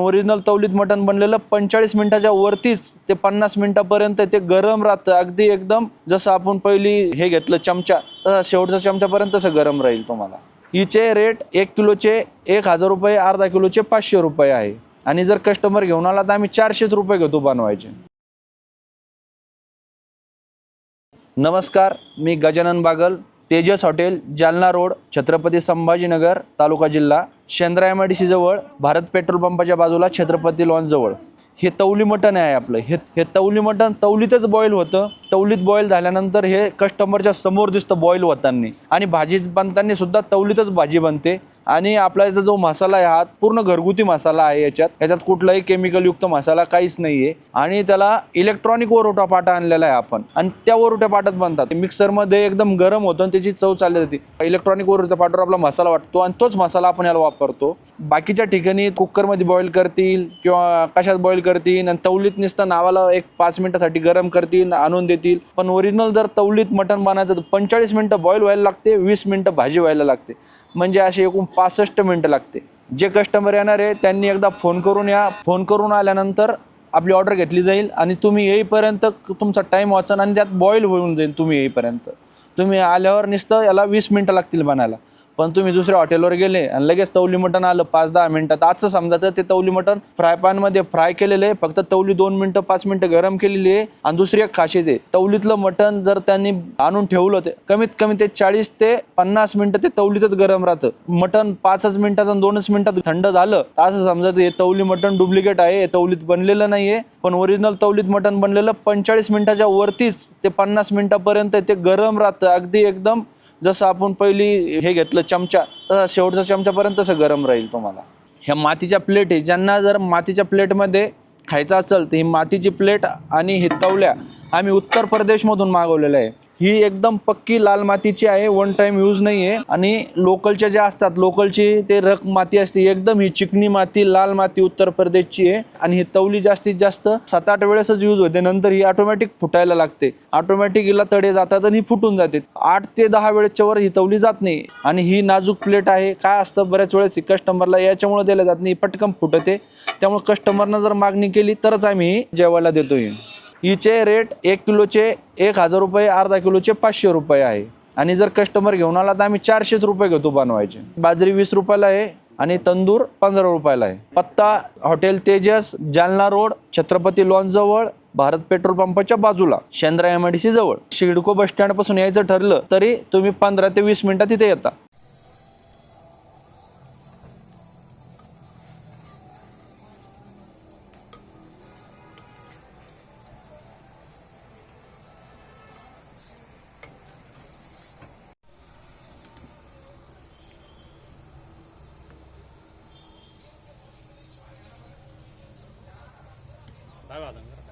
Original तवलीत मटण बनलेलं पंचेचाळीस मिनिटाच्या वरतीच ते पन्नास मिनिटापर्यंत ते गरम राहतं. अगदी एकदम जसं आपण पहिली हे घेतलं चमचा तसा शेवटचा चमच्यापर्यंत तसं गरम राहील तुम्हाला. हिचे रेट एक किलोचे एक हजार रुपये अर्धा किलोचे पाचशे रुपये आहे. आणि जर कस्टमर घेऊन आला तर आम्ही चारशेच रुपये घेतो बनवायचे. नमस्कार मी गजानन बागल. तेजस हॉटेल जालना रोड छत्रपती संभाजीनगर तालुका जिल्हा Shendra M I D C जवळ भारत पेट्रोल पंपाच्या बाजूला छत्रपती लॉन्सजवळ हे तवली मटण आहे आपलं. हे हे तवली मटण तवलीतच बॉईल होतं. तवलीत बॉईल झाल्यानंतर हे कस्टमरच्या समोर दिसतं बॉईल होताना. आणि भाजी बनताना सुद्धा तवलीतच भाजी बनते. आणि आपला याचा जो मसाला आहे हा पूर्ण घरगुती मसाला आहे याच्यात. याच्यात कुठलाही केमिकल युक्त मसाला काहीच नाहीये. आणि त्याला इलेक्ट्रॉनिक वरोटा पाटा आणलेला आहे आपण. आणि त्या वरोट्या पाटात बनतात. मिक्सरमध्ये एकदम गरम होतं आणि त्याची चव चालली जाते. इलेक्ट्रॉनिक वरोटा पाटावर आपला मसाला वाटतो आणि तोच मसाला आपण याला वापरतो. बाकीच्या ठिकाणी कुकरमध्ये बॉईल करतील किंवा कशात बॉईल करतील आणि तवलीत नुसतं नावाला एक पाच मिनिटासाठी गरम करतील आणून देतील. पण ओरिजिनल जर तवलीत मटण बनायचं तर पंचेचाळीस मिनटं बॉईल व्हायला लागते वीस मिनटं भाजी व्हायला लागते. म्हणजे असे एकूण पासष्ट मिनटं लागते. जे कस्टमर येणार आहे त्यांनी एकदा फोन करून या. फोन करून आल्यानंतर आपली ऑर्डर घेतली जाईल आणि तुम्ही येईपर्यंत तुमचा टाईम वाचन आणि त्यात बॉईल होऊन जाईल तुम्ही येईपर्यंत. तुम्ही आल्यावर नुसतं याला वीस मिनटं लागतील बनायला. पण तुम्ही दुसऱ्या हॉटेलवर गेले आणि लगेच तवली मटण आलं पाच दहा मिनिटात. आजचं समजा तर ते तवली मटण फ्राय पॅनमध्ये फ्राय केलेलं आहे. फक्त तवली दोन मिनटं पाच मिनटं गरम केलेली आहे आणि दुसरी एक खासियत आहे तवलीतलं मटण जर त्यांनी आणून ठेवलं ते कमीत कमी ते चाळीस ते पन्नास मिनिटं ते तवलीतच गरम राहतं. मटण पाचच मिनिटात आणि दोनच मिनिटात थंड झालं असं समजा हे तवली मटण डुप्लिकेट आहे. हे तवलीत बनलेलं नाहीये पण ओरिजिनल तवलीत मटण बनलेलं पंचेचाळीस मिनिटाच्या वरतीच ते पन्नास मिनिटापर्यंत ते गरम राहतं. अगदी एकदम जसं आपण पहिली हे घेतलं चमचा तसा शेवटचा चमच्यापर्यंत तसं गरम राहील तुम्हाला. ह्या मातीच्या प्लेट आहे. ज्यांना जर मातीच्या प्लेटमध्ये खायचं असेल तर ही मातीची प्लेट आणि ही तवल्या आम्ही उत्तर प्रदेशमधून मागवलेलं आहे. ही एकदम पक्की लाल मातीची आहे वन टाइम यूज नाही आहे आणि लोकलच्या ज्या असतात लोकलची ते रख माती असते एकदम ही चिकनी माती लाल माती उत्तर प्रदेशची आहे. आणि ही तवली जास्तीत जास्त सात आठ वेळेसच यूज होते नंतर ही ऑटोमॅटिक फुटायला लागते. ऑटोमॅटिक हिला तडे जातात आणि ही फुटून जाते. आठ ते दहा वेळेच्या वर ही तवली जात नाही. आणि ही नाजूक प्लेट आहे काय असतं बऱ्याच वेळेस कस्टमरला याच्यामुळे दिल्या जात नाही पटकन फुटते. त्यामुळे कस्टमरनं जर मागणी केली तरच आम्ही ही जेवायला देतो हिचे रेट एक किलोचे एक हजार रुपये अर्धा किलोचे पाचशे रुपये आहे. आणि जर कस्टमर घेऊन आला तर आम्ही चारशेच रुपये घेतो बनवायचे. बाजरी वीस रुपयाला आहे आणि तंदूर पंधरा रुपयाला आहे. पत्ता हॉटेल तेजस जालना रोड छत्रपती लॉनजवळ जवळ भारत पेट्रोल पंपाच्या बाजूला शेंद्रा एम सी जवळ. शिडको बस स्टँडपासून यायचं ठरलं तरी तुम्ही पंधरा ते वीस मिनिटात तिथे येता. 来吧等着